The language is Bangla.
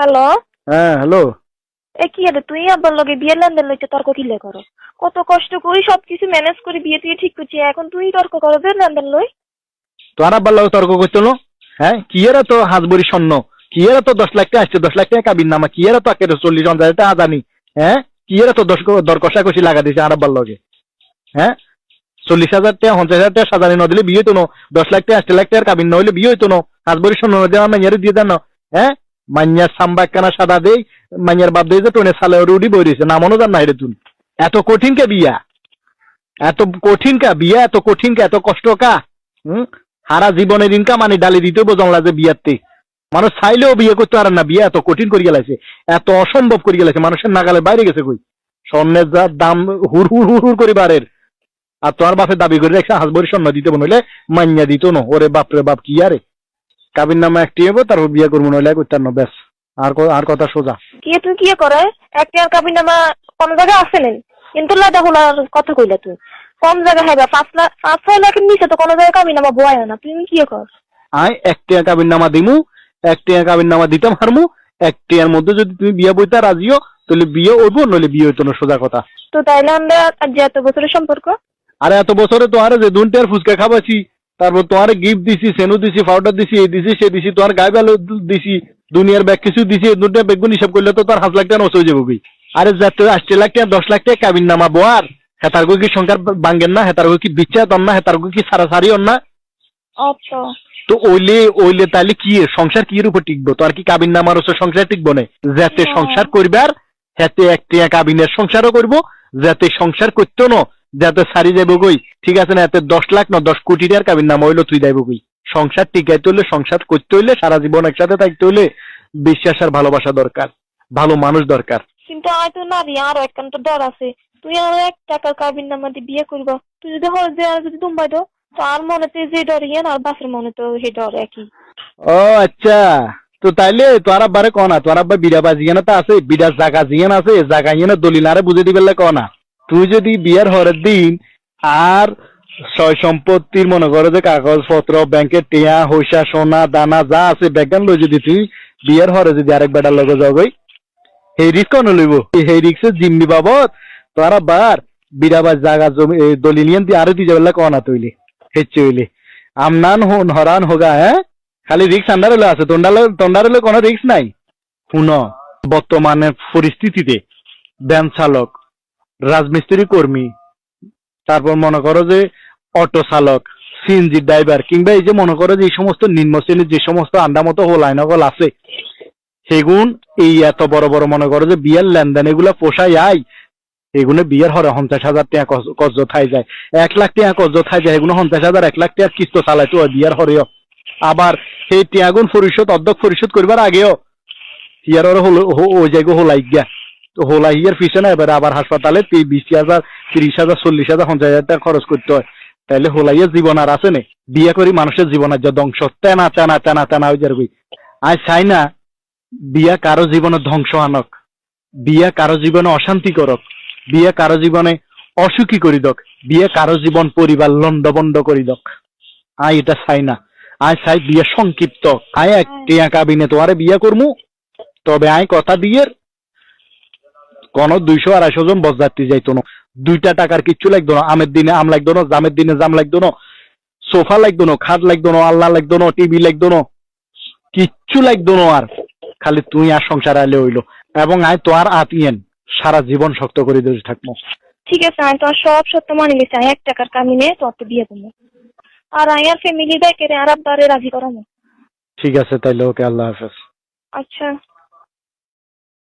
হ্যালো হ্যাঁ হ্যালো। এ কি রে তুই আবার লগে বিয়ে লেনদেন লইতে তর্ক কিলে করো? কত কষ্ট করি সবকিছু ম্যানেজ করে বিয়ে তুই ঠিক করছি এখন তুই তর্ক করো যে লেনদেন লই। তোর আব্বার লগে তর্ক করছিল হ্যাঁ কি এরা তো হাজবরি স্বর্ণ? কি এরা তো দশ লাখ টাকা আসছে দশ লাখ টাকা কাবির নামা? কি এরা তো আকের চল্লিশ হাজার টাকা জানি হ্যাঁ কি এরা তো দশ দর কষাকষি লাগা দিছে আর আব্বার লগে? হ্যাঁ চল্লিশ হাজার টাকা পঞ্চাশ হাজার টাকা সাজানি ন দিলে বিয়ে হইতো না। দশ লাখ টাকা আশি লাখ টাকার কাবিন ন হইলে বিয়ে হইতো না। হাজবরি স্বর্ণ ন দেওয়া মাইয়ারে দিয়ে দেন না। হ্যাঁ মাইয়ার সাম্বা সাদা দেই, মাইয়ার বাপ দেই যে টোনে সালে রুডি বই রয়েছে নামনো জান না তুই এত কঠিন কে বিয়া? এত কঠিন কা বিয়া? এত কঠিন কা? এত কষ্ট কা? হুম? সারা জীবনের ইনকাম মানে ডালি দিতে বোঝাম যে বিয়াতে। মানুষ চাইলেও বিয়ে করতে পারে না, বিয়ে এত কঠিন করে গেলাইছে। এত অসম্ভব করে গেলাইছে, মানুষের নাগালে বাইরে গেছে কই? স্বর্ণের যা দাম হুর হুর হুর হুর করে বাড়ের আর তোমার বাপে দাবি করে রাখছে হাসবরি স্বর্ণ দিতে নইলে মান্যা দিত না। ওরে বাপ রে বাপ, কি আরে? কাবির নামে একটি হব তারপর বিয়ে করব নইলে করতে না ব্যাস। আর আর কথা সোজা। কি তুই কি করে? একটা আর কাবিন নামা কম জায়গা আছে নেন কিন্তু লাদা হলার কথা কইলা তুই কম জায়গা হবে পাঁচ লাখ পাঁচ ছয় লাখের নিচে তো কোনো জায়গায় কাবিন নামা বয় না। তুই কি কর? আয় এক টিয়া কাবির নামা দিমু এক টিয়া কাবির নামা দিতাম হারমু এক টিয়ার মধ্যে যদি তুমি বিয়ে বইতে রাজিও তাহলে বিয়ে হইব নইলে বিয়ে হইতো না সোজা কথা। তো তাইলে আমরা আর যে এত বছরের সম্পর্ক? আরে এত বছরে তোমার যে দুনটার ফুচকা খাবাছি তারপর তোমার গিফট দিছি সেনু দিছি পাউডার দিছি এই দিছি সে দিছি তোমার গায়ে বেলো দিছি দুনিয়ার ব্যাগ কিছু দিছি দুনটা বেগুন হিসাব করলে তো তোর হাত লাখ টাকা নষ্ট হয়ে যাবে। আরে যাতে আশি লাখ টাকা দশ লাখ টাকা কাবিন নামা বোয়ার। হেতার গো কি সংখ্যার বাঙ্গেন না হেতার গো কি বিচ্ছা তন না হেতার গো কি সারা সারি অন না? তো ওইলে ওইলে তাহলে কি সংসার কি উপর টিকবো? তো আর কি কাবিন নামার ওসব সংসার টিকবো না? যাতে। সংসার করবার হাতে একটা কাবিনের সংসারও করব যাতে সংসার করতো না। যাতে সারি যাব কই? ঠিক আছে না এতে দশ লাখ না দশ কোটি টাকার কাবিন নাম হইল তুই যাইব কই? সংসার টিকাইতে হইলে সংসার করতে হইলে সারা জীবন একসাথে থাকতে হইলে বিশ্বাস আর ভালোবাসা দরকার ভালো মানুষ দরকার। কিন্তু আয় তো নারী আরও একখান তো ডর আছে। তুই আমার এক টাকার কাবিন নামা দিয়ে বিয়ে করবা। তুই যদি হয় যে আর যদি দুম্বাই দাও তো আর মনেতে যে ডর ইয়ে আর বাসের মনে তো সেই ডর একই। ও আচ্ছা। তো তাইলে তোর আব্বারে কনা তোর আব্বা বিড়া বাজিয়ানা তো আছে বিড়া জাগা জিয়ান আছে জাগা ইয়ে দলিল আরে বুঝে দিবে কনা তুই যদি বিয়ের হরের দিন আর সয় সম্পত্তির মনে করো যে কাগজ কাগজপত্র ব্যাংকের টিয়া হইসা সোনা, দানা, যা আছে ব্যাগান লই যদি তুই বিয়ের হরে যদি আরেক বেটার লগে যাবই সেই রিস্ক কোন লইব? সেই রিক্সের জিম্মি বাবদ তোর আব্বার বিড়া বা জাগা জমি দলিল ইয়ান দিয়ে আরও দিয়ে যাবে কনা তৈলি হেচ্ছে হইলে। আমনান, হন, হরান, হোগা হ্যাঁ? খালি রিক্স আন্ডার আছে, তন্ডার তন্ডার কোনো রিক্স নাই। শুন, বর্তমানে পরিস্থিতিতে ব্যান চালক রাজমিস্ত্রি কর্মী। তারপর মনে করো যে অটো চালক, সিএনজি ড্রাইভার কিংবা এই যে মনে করো যে এই সমস্ত নিম্ন শ্রেণির যে সমস্ত আন্ডা মতো হোল আইনগল আছে, সেগুন এই এত বড় বড় মনে করো যে বিয়ের লেনদেন এগুলো পোষায় আই। এগুলো বিয়ের হরে পঞ্চাশ হাজার টাকা কজ- থাই যায়। এক লাখ টাকা কজ্জ থাই যায়, এগুলো পঞ্চাশ হাজার, এক লাখ টাকার কিস্ত চালাইতো বিয়ের হরেও। আবার সেই টিয়াগুন পরিশোধ, অর্ধক পরিশোধ করবার আগেও, ইয়ার হলো ওই জায়গা হোলাই গিয়া। তো হোলাই ইয়ার পিছনে এবার আবার হাসপাতালে বিশ হাজার তিরিশ হাজার চল্লিশ হাজার পঞ্চাশ হাজার টাকা খরচ করতে হয়। তাহলে হোলাইয়ের জীবন আর আছে নে। বিয়ে করি মানুষের জীবন আর যা ধ্বংস। তেনা তেনা তেনা তেনা হয়ে যাবে আজ চাই না বিয়া কারও জীবনে ধ্বংস আনক। বিয়া কারও জীবনে অশান্তি করক। বিয়ে কারও জীবনে অসুখী করি দক। বিয়ে কারও জীবন পরিবার লন্ডবন্ড করি দক। আই এটা চাই না। আই চাই বিয়ে সংক্ষিপ্ত। আয় এক টিয়া কাবিনে তোমারে বিয়ে করমু। তবে আই কথা দিয়ে কোন দুইশো আড়াইশো জন বসযাত্রী যাইতো না। দুইটা টাকার কিচ্ছু লাগতো না। আমের দিনে আম লাগতো না জামের দিনে জাম লাগতো না। সোফা লাগতো না খাট লাগতো না আল্লাহ লাগতো না টিভি লাগতো না। কিচ্ছু লাগতো না আর। খালি তুই আর সংসার আইলে হইল। এবং আই তো আর আতিয়েন সারা জীবন শক্ত করে দিয়ে থাকব। ঠিক আছে আমি তোমার সব সত্য মানে নিছি। আমি এক টাকার কামিনে তোর তো বিয়ে করব আর আমি আর ফ্যামিলি দেখে আর আব্বারে রাজি করাবো ঠিক আছে তাইলে ওকে আল্লাহ হাফেজ। আচ্ছা।